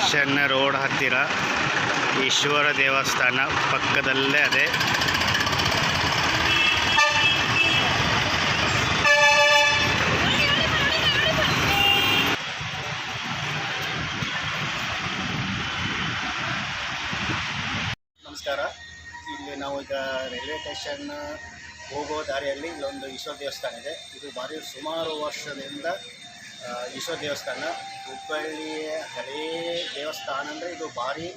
Station road ಹತ್ತಿರ ಈಶ್ವರ ದೇವಸ್ಥಾನ ಪಕ್ಕದಲ್ಲೇ ಅದೇ. ನಮಸ್ಕಾರ. ಇಲ್ಲಿ ನಾವು ಈಗ ರೈಲ್ವೆ ಸ್ಟೇಷನ್ ಹೋಗೋ ದಾರಿಯಲ್ಲಿ ಇಲ್ಲೊಂದು ಈಶ್ವರ ದೇವಸ್ಥಾನ ಇದೆ. ಇದು ಭಾರಿ ಸುಮಾರು ವರ್ಷದಿಂದ ಈಶ್ವರ ದೇವಸ್ಥಾನ ಹುಬ್ಬಳ್ಳಿಯ ಹಳೇ ದೇವಸ್ಥಾನ ಅಂದರೆ ಇದು ಭಾರಿ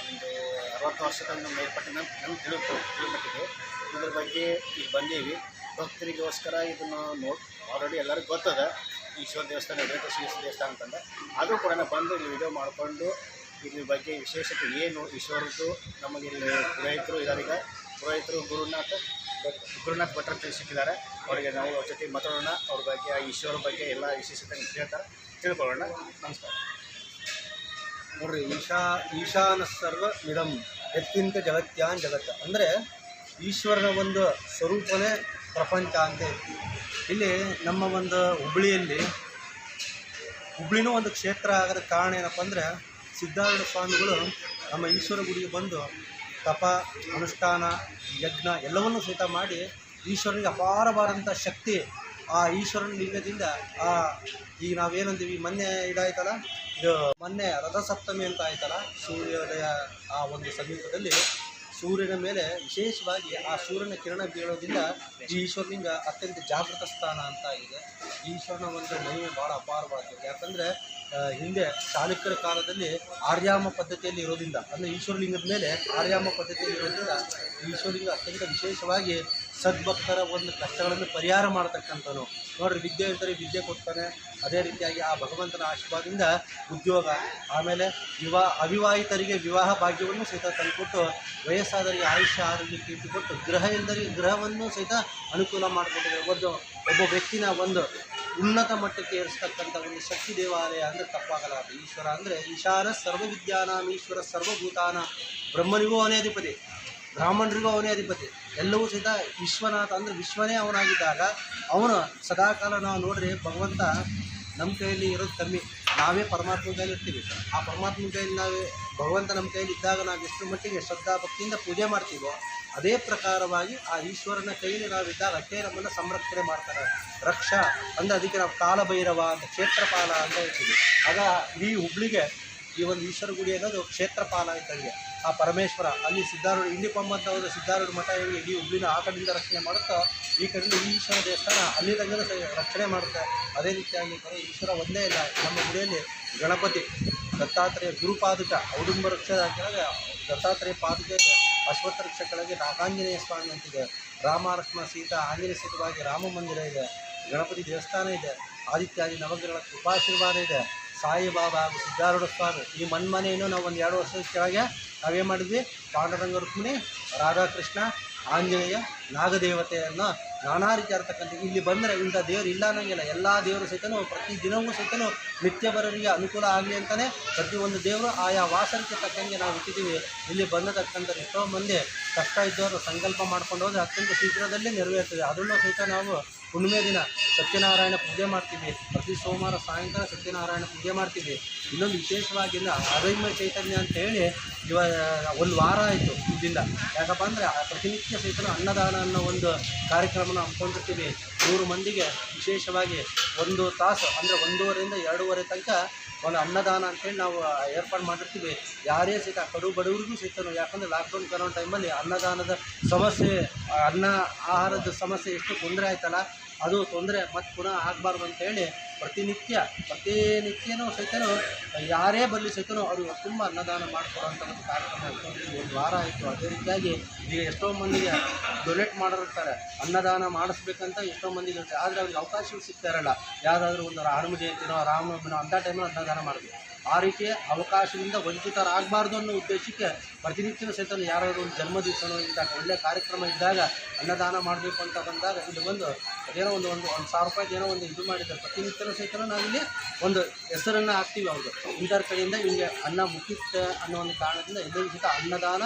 ಒಂದು ಅರವತ್ತು ವರ್ಷದ ಮೇಲ್ಪಟ್ಟ ನಮ್ಮ ನಮ್ಗೆ ತಿಳಿ ತಿಳ್ಪಟ್ಟಿದೆ. ಇದ್ರ ಬಗ್ಗೆ ಈಗ ಬಂದೀವಿ. ಭಕ್ತರಿಗೋಸ್ಕರ ಇದನ್ನು ನೋಡ್ ಆಲ್ರೆಡಿ ಎಲ್ಲರಿಗೂ ಗೊತ್ತದ, ಈಶ್ವರ ದೇವಸ್ಥಾನ ಸ್ಟೇಷನ್ ದೇವಸ್ಥಾನ ಅಂತಂದ ಆದರೂ ಕೂಡ ನಾವು ಬಂದು ಇಲ್ಲಿ ವಿಡಿಯೋ ಮಾಡಿಕೊಂಡು ಇದ್ರ ಬಗ್ಗೆ ವಿಶೇಷತೆ ಏನು, ಈಶ್ವರದ್ದು, ನಮಗಿಲ್ಲಿ ಪುರೋಹಿತರು ಇದ್ದಾರೆ ಈಗ ಪುರೋಹಿತರು ಗುರುನಾಥ್ ಗುರುನಾಥ್ ಭಟ್ರ ತಿಳಿಸಿದ್ದಾರೆ ಅವರಿಗೆ ನಾವು ಅವ್ರ ಜೊತೆ ಮಾತಾಡೋಣ. ಅವ್ರ ಬಗ್ಗೆ, ಆ ಈಶ್ವರ ಬಗ್ಗೆ ಎಲ್ಲ ವಿಶೇಷತೆ ಹೇಳ್ತಾರೆ. ತಿಳ್ಕೊಳ್ಳೋಣ. ನಮಸ್ಕಾರ. ನೋಡ್ರಿ, ಈಶಾ, ಈಶಾನ ಸರ್ವ ಮಿಡಂ ಎತ್ತಿಂತ ಜಗತ್ಯಾನ್ ಜಗತ್ತ ಅಂದರೆ ಈಶ್ವರನ ಒಂದು ಸ್ವರೂಪನೇ ಪ್ರಪಂಚ ಅಂತ ಇಲ್ಲಿ ನಮ್ಮ ಒಂದು ಹುಬ್ಳಿಯಲ್ಲಿ ಹುಬ್ಳಿನೂ ಒಂದು ಕ್ಷೇತ್ರ ಆಗದ ಕಾರಣ ಏನಪ್ಪ ಅಂದರೆ ಸಿದ್ಧಾರೂಢ ಸ್ವಾಮಿಗಳು ನಮ್ಮ ಈಶ್ವರ ಗುಡಿಗೆ ಬಂದು ತಪ, ಅನುಷ್ಠಾನ, ಯಜ್ಞ ಎಲ್ಲವನ್ನೂ ಸಹಿತ ಮಾಡಿ ಈಶ್ವರನಿಗೆ ಅಪಾರವಾದಂಥ ಶಕ್ತಿ ಆ ಈಶ್ವರನ ಲಿಂಗದಿಂದ ಆ ಈಗ ನಾವೇನಂತೀವಿ, ಮೊನ್ನೆ ಇದಾಯ್ತಲ್ಲ, ಇದು ಮೊನ್ನೆ ರಥಸಪ್ತಮಿ ಅಂತ ಆಯ್ತಲ್ಲ, ಸೂರ್ಯೋದಯ ಆ ಒಂದು ಸಮೀಪದಲ್ಲಿ ಸೂರ್ಯನ ಮೇಲೆ ವಿಶೇಷವಾಗಿ ಆ ಸೂರ್ಯನ ಕಿರಣ ಬೀಳೋದ್ರಿಂದ ಈ ಈಶ್ವರಲಿಂಗ ಅತ್ಯಂತ ಜಾಗೃತ ಸ್ಥಾನ ಅಂತ ಇದೆ. ಈಶ್ವರನ ಒಂದು ಮಹಿಮೆ ಭಾಳ ಅಪಾರವಾಗಿದೆ ಯಾಕಂದರೆ ಹಿಂದೆ ಚಾಲುಕ್ಯರ ಕಾಲದಲ್ಲಿ ಆರ್ಯಾಮ ಪದ್ಧತಿಯಲ್ಲಿ ಇರೋದ್ರಿಂದ, ಅಂದರೆ ಈಶ್ವರಲಿಂಗದ ಮೇಲೆ ಆರ್ಯಾಮ ಪದ್ಧತಿಯಲ್ಲಿ ಇರೋದ್ರಿಂದ ಈಶ್ವರಲಿಂಗ ಅತ್ಯಂತ ವಿಶೇಷವಾಗಿ ಸದ್ಭಕ್ತರ ಒಂದು ಕಷ್ಟಗಳನ್ನು ಪರಿಹಾರ ಮಾಡ್ತಕ್ಕಂಥನು ನೋಡ್ರಿ ವಿದ್ಯೆ ಇರ್ತಾರೆ ವಿದ್ಯೆ ಕೊಡ್ತಾನೆ. ಅದೇ ರೀತಿಯಾಗಿ ಆ ಭಗವಂತನ ಆಶೀರ್ವಾದದಿಂದ ಉದ್ಯೋಗ, ಆಮೇಲೆ ವಿವಾ, ಅವಿವಾಹಿತರಿಗೆ ವಿವಾಹ ಭಾಗ್ಯವನ್ನು ಸಹಿತ ತಂದುಕೊಟ್ಟು, ವಯಸ್ಸಾದವರಿಗೆ ಆಯುಷ್ಯ, ಆರೋಗ್ಯ ಕೀರ್ತಿ ಕೊಟ್ಟು ಗೃಹ ಇಲ್ಲದರಿಗೆ ಗೃಹವನ್ನು ಸಹಿತ ಅನುಕೂಲ ಮಾಡಿಕೊಟ್ಟಿದೆ ಒಂದು, ಒಬ್ಬ ವ್ಯಕ್ತಿನ ಒಂದು ಉನ್ನತ ಮಟ್ಟಕ್ಕೆ ಏರಿಸ್ತಕ್ಕಂಥ ಒಂದು ಶಕ್ತಿ ದೇವಾಲಯ ಅಂದರೆ ತಪ್ಪಾಗಲಾರದು. ಈಶ್ವರ ಅಂದರೆ ಈಶಾನ ಸರ್ವವಿದ್ಯಾನ ಈಶ್ವರ ಸರ್ವಭೂತಾನ. ಬ್ರಹ್ಮನಿಗೂ ಅವನೇ ಅಧಿಪತಿ, ಬ್ರಾಹ್ಮಣರಿಗೂ ಅವನೇ ಅಧಿಪತಿ. ಎಲ್ಲವೂ ಸಹಿತ ವಿಶ್ವನಾಥ ಅಂದರೆ ವಿಶ್ವನೇ ಅವನಾಗಿದ್ದಾಗ ಅವನು ಸದಾಕಾಲ ನಾವು ನೋಡ್ರಿ ಭಗವಂತ ನಮ್ಮ ಕೈಯಲ್ಲಿ ಇರೋದು ಕಮ್ಮಿ. ನಾವೇ ಪರಮಾತ್ಮನ ಕೈಯಲ್ಲಿ ಇರ್ತೀವಿ. ಆ ಪರಮಾತ್ಮನ ಕೈಯಲ್ಲಿ ನಾವೇ ಭಗವಂತ ನಮ್ಮ ಕೈಯಲ್ಲಿ ಇದ್ದಾಗ ನಾವು ಎಷ್ಟು ಮಟ್ಟಿಗೆ ಶ್ರದ್ಧಾ ಭಕ್ತಿಯಿಂದ ಪೂಜೆ ಮಾಡ್ತೀವೋ ಅದೇ ಪ್ರಕಾರವಾಗಿ ಆ ಈಶ್ವರನ ಕೈಯಲ್ಲಿ ನಾವಿದ್ದಾಗ ಅಷ್ಟೇ ನಮ್ಮನ್ನು ಸಂರಕ್ಷಣೆ ಮಾಡ್ತಾರೆ. ರಕ್ಷ ಅಂದರೆ ಅದಕ್ಕೆ ನಾವು ಕಾಲಭೈರವ ಅಂತ ಕ್ಷೇತ್ರಪಾಲ ಅಂತ ಹೇಳ್ತೀವಿ. ಆಗ ಇಡೀ ಹುಬ್ಳಿಗೆ ಈ ಒಂದು ಈಶ್ವರ ಗುಡಿ ಅನ್ನೋದು ಕ್ಷೇತ್ರಪಾಲ ಇದ್ದಂಗೆ ಆ ಪರಮೇಶ್ವರ, ಅಲ್ಲಿ ಸಿದ್ಧಾರೂಢ ಇಂಡಿಪಮ್ಮ ಅಂತ ಹೋದ ಸಿದ್ಧಾರೂಢ ಮಠ ಹೇಳಿ ಇಡೀ ಹುಬ್ಳಿನ ಆ ಕಡೆಯಿಂದ ರಕ್ಷಣೆ ಮಾಡುತ್ತೋ, ಈ ಕಡೆಯಿಂದ ಈ ಈಶ್ವರ ದೇವಸ್ಥಾನ, ಅಲ್ಲಿ ರಕ್ಷಣೆ ಮಾಡುತ್ತೆ. ಅದೇ ರೀತಿಯಾಗಿ ಬರೀ ಈಶ್ವರ ಒಂದೇ ಇಲ್ಲ, ನಮ್ಮ ಗುಡಿಯಲ್ಲಿ ಗಣಪತಿ, ದತ್ತಾತ್ರೇಯ ಗುರುಪಾದುಕ ಔಡುಂಬ ವೃಕ್ಷದ ಕೆಳಗೆ ದತ್ತಾತ್ರೇಯ ಪಾದುಕೆ ಅಶ್ವತ್ಥ ಕೆಳಗೆ ನಾಗಾಂಜನೇಯ ಸ್ವಾಮಿ ಅಂತಿದೆ. ರಾಮ ಲಕ್ಷ್ಮಣ ಸೀತಾ, ಆಂಜನೇಯ ಸಹಿತವಾಗಿ ರಾಮ ಮಂದಿರ ಇದೆ. ಗಣಪತಿ ದೇವಸ್ಥಾನ ಇದೆ. ಆದಿತ್ಯಾದಿ ನವಗ್ರಹಗಳ ಕೃಪಾಶೀರ್ವಾದ ಇದೆ. ಸಾಯಿಬಾಬಾ ಹಾಗೂ ಸಿದ್ಧಾರೂಢ ಸ್ವಾಮಿ, ಈ ಮನ್ಮನೆಯನ್ನು ನಾವು ಒಂದು ಎರಡು ವರ್ಷದ ಕೆಳಗೆ ನಾವೇ ಮಾಡಿದ್ವಿ. ಪಾಂಡುರಂಗ ರುಕ್ಮಿಣಿ, ರಾಧಾಕೃಷ್ಣ, ಆಂಜನೇಯ, ನಾಗದೇವತೆಯನ್ನು ನಾನಾ ರೀತಿ ಇಲ್ಲಿ ಬಂದರೆ ಇಂಥ ದೇವರು ಇಲ್ಲ ಅನ್ನೋಂಗಿಲ್ಲ. ಎಲ್ಲ ದೇವರು ಸಹಿತನೂ ಪ್ರತಿ ದಿನವೂ ಸಹಿತನೂ ನಿತ್ಯ ಬರೋರಿಗೆ ಅನುಕೂಲ ಆಗಲಿ ಅಂತಲೇ ಪ್ರತಿಯೊಂದು ದೇವರು ಆಯಾ ವಾಸನಕ್ಕೆ ತಕ್ಕಂಗೆ ನಾವು ಇಟ್ಟಿದ್ದೀವಿ. ಇಲ್ಲಿ ಬಂದತಕ್ಕಂಥ ಎಷ್ಟೋ ಮಂದಿ ಕಷ್ಟ ಇದ್ದವರು ಸಂಕಲ್ಪ ಮಾಡ್ಕೊಂಡು ಹೋದರೆ ಅತ್ಯಂತ ಶೀಘ್ರದಲ್ಲೇ ನೆರವೇರ್ತದೆ. ಅದನ್ನು ಸಹಿತ ನಾವು ಹುಣ್ಣಿಮೆ ದಿನ ಸತ್ಯನಾರಾಯಣ ಪೂಜೆ ಮಾಡ್ತೀವಿ. ಪ್ರತಿ ಸೋಮವಾರ ಸಾಯಂಕಾಲ ಸತ್ಯನಾರಾಯಣ ಪೂಜೆ ಮಾಡ್ತೀವಿ. ಇನ್ನೊಂದು ವಿಶೇಷವಾಗಿಲ್ಲ ಆರೋಗ್ಯ ಚೈತನ್ಯ ಅಂತ ಹೇಳಿ ಇವ, ಒಂದು ವಾರ ಆಯಿತು ಇದ್ದಿಲ್ಲ ಯಾಕಪ್ಪ ಅಂದರೆ ಪ್ರತಿನಿತ್ಯ ಸಹಿತ ಅನ್ನದಾನ ಅನ್ನೋ ಒಂದು ಕಾರ್ಯಕ್ರಮನ ಹಮ್ಮಿಕೊಂಡಿರ್ತೀವಿ. ನೂರು ಮಂದಿಗೆ ವಿಶೇಷವಾಗಿ ಒಂದು ತಾಸು, ಅಂದರೆ ಒಂದೂವರೆಯಿಂದ ಎರಡೂವರೆ ತನಕ ಒಂದು ಅನ್ನದಾನ ಅಂತೇಳಿ ನಾವು ಏರ್ಪಾಡು ಮಾಡಿರ್ತೀವಿ. ಯಾರೇ ಸಹಿತ ಕಡು ಬಡವರಿಗೂ ಸಹಿತ ಯಾಕಂದರೆ ಲಾಕ್ಡೌನ್ ಕರೋನ ಟೈಮಲ್ಲಿ ಅನ್ನದಾನದ ಸಮಸ್ಯೆ, ಅನ್ನ, ಆಹಾರದ ಸಮಸ್ಯೆ ಎಷ್ಟು ತೊಂದರೆ ಆಯ್ತಲ್ಲ ಅದು ತೊಂದರೆ ಮತ್ತೆ ಪುನಃ ಆಗಬಾರ್ದು ಅಂತೇಳಿ ಪ್ರತಿನಿತ್ಯ ಪ್ರತಿನಿತ್ಯನೂ ಸಹಿತನೂ ಯಾರೇ ಬರಲಿ ಸಹಿತನೂ ಅದು ತುಂಬ ಅನ್ನದಾನ ಮಾಡಿಕೊಡುವಂಥ ಒಂದು ಕಾರ್ಯಕ್ರಮ ಇಟ್ಕೊಂಡಿದ್ದೀವಿ ಒಂದು ವಾರ ಆಯಿತು. ಅದೇ ರೀತಿಯಾಗಿ ಈಗ ಎಷ್ಟೋ ಮಂದಿಗೆ ಡೊನೇಟ್ ಮಾಡಿರ್ತಾರೆ. ಅನ್ನದಾನ ಮಾಡಿಸ್ಬೇಕಂತ ಎಷ್ಟೋ ಮಂದಿಗೆ ಆದರೆ ಅವ್ರಿಗೆ ಅವಕಾಶಗಳು ಸಿಗ್ತಾ ಇರಲ್ಲ. ಯಾವುದಾದ್ರೂ ಒಂದು ರಾಮ ಜಯಂತಿನೋ ರಾಮನವಮಿನೋ ಅಂಥ ಟೈಮಲ್ಲಿ ಅನ್ನದಾನ ಮಾಡಬೇಕು. ಆ ರೀತಿಯ ಅವಕಾಶದಿಂದ ವಂಚಿತರಾಗಬಾರ್ದು ಅನ್ನೋ ಉದ್ದೇಶಕ್ಕೆ ಪ್ರತಿನಿತ್ಯನ ಸಹಿತ ಯಾರಾದರೂ ಒಂದು ಜನ್ಮ ದಿವಸನೋ ಇಂಥ ಒಳ್ಳೆಯ ಕಾರ್ಯಕ್ರಮ ಇದ್ದಾಗ ಅನ್ನದಾನ ಮಾಡಬೇಕು ಅಂತ ಬಂದಾಗ ಇಲ್ಲಿ ಬಂದು ಅದೇನೋ ಒಂದು ಒಂದು ಒಂದು ಸಾವಿರ ರೂಪಾಯಿ ಏನೋ ಒಂದು ಇದು ಮಾಡಿದ್ದಾರೆ. ಪ್ರತಿನಿತ್ಯನೂ ಸಹಿತ ನಾವಿಲ್ಲಿ ಒಂದು ಹೆಸರನ್ನು ಹಾಕ್ತೀವಿ ಅವ್ರಿಗೆ ಇಂಥವ್ರ ಕಡೆಯಿಂದ ಹಿಂಗೆ ಅನ್ನ ಮುಖಿತ್ ಅನ್ನೋ ಒಂದು ಕಾರಣದಿಂದ ಎಲ್ಲರಿಗೂ ಸಹಿತ ಅನ್ನದಾನ,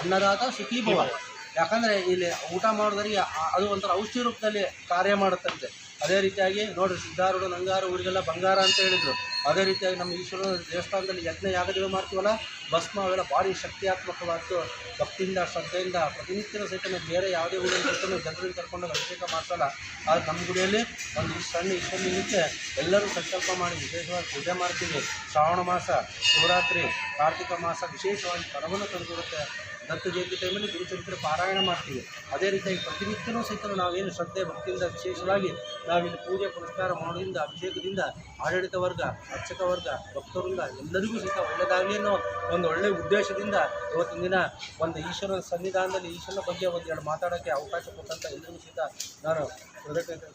ಅನ್ನದಾತ ಸುಖೀಭವ. ಯಾಕಂದರೆ ಇಲ್ಲಿ ಊಟ ಮಾಡೋದ್ರಿಗೆ ಅದು ಒಂಥರ ಔಷಧಿ ರೂಪದಲ್ಲಿ ಕಾರ್ಯ ಮಾಡುತ್ತಂತೆ. ಅದೇ ರೀತಿಯಾಗಿ ನೋಡಿರಿ ಸಿದ್ಧಾರೂಢ, ನಂಗಾರು ಊರಿಗೆಲ್ಲ ಬಂಗಾರ ಅಂತ ಹೇಳಿದರು. ಅದೇ ರೀತಿಯಾಗಿ ನಮ್ಮ ಈಶ್ವರನ ದೇವಸ್ಥಾನದಲ್ಲಿ ಯಜ್ಞ ಯಾಗದೇವ ಮಾಡ್ತೀವಲ್ಲ, ಭಸ್ಮ ಅವೆಲ್ಲ ಭಾರಿ ಶಕ್ತಿಯಾತ್ಮಕವಾದ್ದು, ಭಕ್ತಿಯಿಂದ, ಶ್ರದ್ಧೆಯಿಂದ ಪ್ರತಿನಿತ್ಯದ ಸಹಿತ ಬೇರೆ ಯಾವುದೇ ಊರಲ್ಲಿ ಸಹಿತ ಜನರನ್ನು ಕರ್ಕೊಂಡು ಅಭಿಷೇಕ ಮಾಡಿಸಲ್ಲ. ಆದರೆ ನಮ್ಮ ಗುಡಿಯಲ್ಲಿ ಒಂದು ಸಣ್ಣ ನಿಮಿತ್ತೆ ಎಲ್ಲರೂ ಸಂಕಲ್ಪ ಮಾಡಿ ವಿಶೇಷವಾಗಿ ಪೂಜೆ ಮಾಡ್ತೀವಿ. ಶ್ರಾವಣ ಮಾಸ, ಶಿವರಾತ್ರಿ, ಕಾರ್ತಿಕ ಮಾಸ ವಿಶೇಷವಾಗಿ ಪರವನ್ನು ತಂದುಕೊಡುತ್ತೆ ದತ್ತ ಜಯಂತಿ ಟೈಮಲ್ಲಿ ಗುರುಚರಿತ್ರೆ ಪಾರಾಯಣ ಮಾಡ್ತೀವಿ. ಅದೇ ರೀತಿಯಾಗಿ ಪ್ರತಿನಿತ್ಯನೂ ಸಹಿತ ನಾವೇನು ಶ್ರದ್ಧೆ, ಭಕ್ತಿಯಿಂದ ವಿಶೇಷವಾಗಿ ನಾವಿಲ್ಲಿ ಪೂಜೆ ಪುರಸ್ಕಾರ ಮಾಡೋದ್ರಿಂದ, ಅಭಿಷೇಕದಿಂದ ಆಡಳಿತ ವರ್ಗ ಅರ್ಚಕ ವರ್ಗ ಭಕ್ತರಿಂದ ಎಲ್ಲರಿಗೂ ಸಹಿತ ಒಳ್ಳೆಯದಾಗಲಿ ಅನ್ನೋ ಒಂದು ಒಳ್ಳೆಯ ಉದ್ದೇಶದಿಂದ ಇವತ್ತಿನ ದಿನ ಒಂದು ಈಶ್ವರನ ಸನ್ನಿಧಾನದಲ್ಲಿ ಈಶ್ವರನ ಬಗ್ಗೆ ಒಂದು ಎರಡು ಮಾತಾಡೋಕ್ಕೆ ಅವಕಾಶ ಕೊಟ್ಟಂತ ಎಲ್ಲರಿಗೂ ಸಹಿತ ನಾನು ಕೃತಜ್ಞತೆ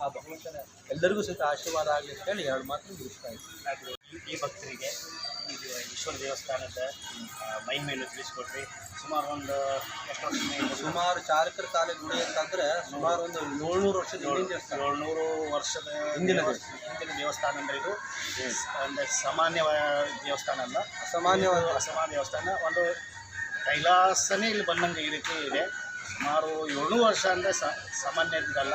ಆ ಭಗವಂತನ ಎಲ್ಲರಿಗೂ ಸಹಿತ ಆಶೀರ್ವಾದ ಆಗಲಿ ಅಂತ ಹೇಳಿ ಎರಡು ಮಾತು ಮುಗಿಸ್ತಾ ಇದ್ದೀನಿ. ಈ ಭಕ್ತರಿಗೆ ಇದು ಈಶ್ವರ ದೇವಸ್ಥಾನದ ಮೈ ಮೇಲೆ ತಿಳಿಸ್ಕೊಟ್ರಿ ಸುಮಾರು ಒಂದು ಎಷ್ಟು ಸುಮಾರು ಚಾಲಕರ ಕಾಲ ಗುಡಿ ಅಂತಂದ್ರೆ ಸುಮಾರು ಒಂದು ಏಳ್ನೂರು ವರ್ಷದ ಏಳ್ನೂರು ವರ್ಷದ ಹಿಂದಿನ ಹಿಂದಿನ ದೇವಸ್ಥಾನ ಅಂದ್ರೆ ಇದು. ಒಂದು ಸಾಮಾನ್ಯ ದೇವಸ್ಥಾನ ಅಲ್ಲ. ಅಸಾಮಾನ್ಯವಾದ ಇದು ಅಸಾಮಾನ್ಯ ದೇವಸ್ಥಾನ. ಒಂದು ಕೈಲಾಸನೇ ಇಲ್ಲಿ ಬಂದಂಗೆ ಈ ರೀತಿ ಇದೆ. ಸುಮಾರು ಏಳ್ನೂರು ವರ್ಷ ಅಂದರೆ ಸಾಮಾನ್ಯ ಇದಲ್ಲ.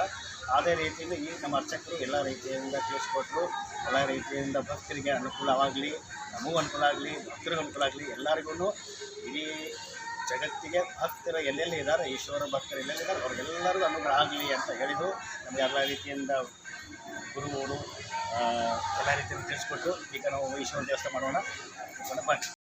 ಅದೇ ರೀತಿಯಲ್ಲಿ ಈ ನಮ್ಮ ಅರ್ಚಕರು ಎಲ್ಲ ರೀತಿಯಿಂದ ತಿಳಿಸ್ಕೊಟ್ರು. ಎಲ್ಲ ರೀತಿಯಿಂದ ಭಕ್ತರಿಗೆ ಅನುಕೂಲವಾಗಲಿ ನಮಗೂ ಅನುಕೂಲ ಆಗಲಿ, ಭಕ್ತರಿಗೂ ಅನುಕೂಲ ಆಗಲಿ ಎಲ್ಲರಿಗೂ ಇಡೀ ಜಗತ್ತಿಗೆ ಭಕ್ತರ ಎಲ್ಲೆಲ್ಲಿ ಇದ್ದಾರೆ, ಈಶ್ವರ ಭಕ್ತರು ಎಲ್ಲೆಲ್ಲಿ ಇದ್ದಾರೆ, ಅವ್ರಿಗೆಲ್ಲರಿಗೂ ಅನುಗ್ರಹ ಆಗಲಿ ಅಂತ ಹೇಳಿದ್ದು ನಮಗೆ ಎಲ್ಲ ರೀತಿಯಿಂದ ಗುರುಗಳು ಎಲ್ಲ ರೀತಿಯಿಂದ ತಿಳಿಸ್ಕೊಟ್ಟು ಈಗ ನಾವು ಈಶ್ವರ ದೇವಸ್ಥಾನ ಮಾಡೋಣ. ಬನ್ನಿ.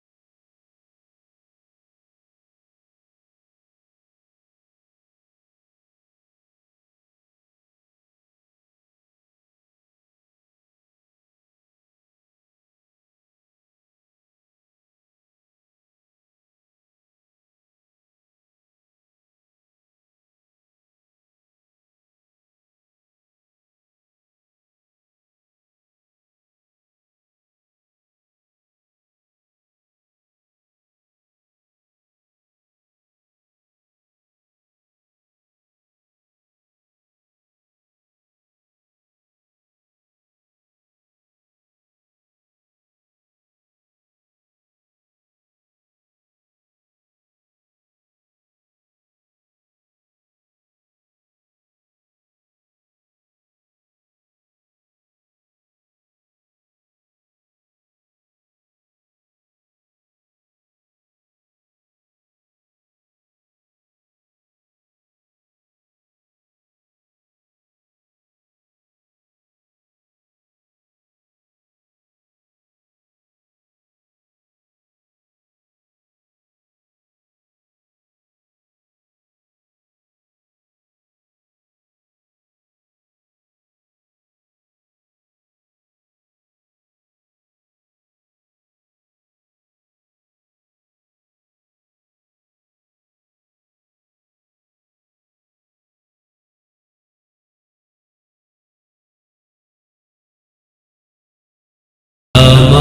Um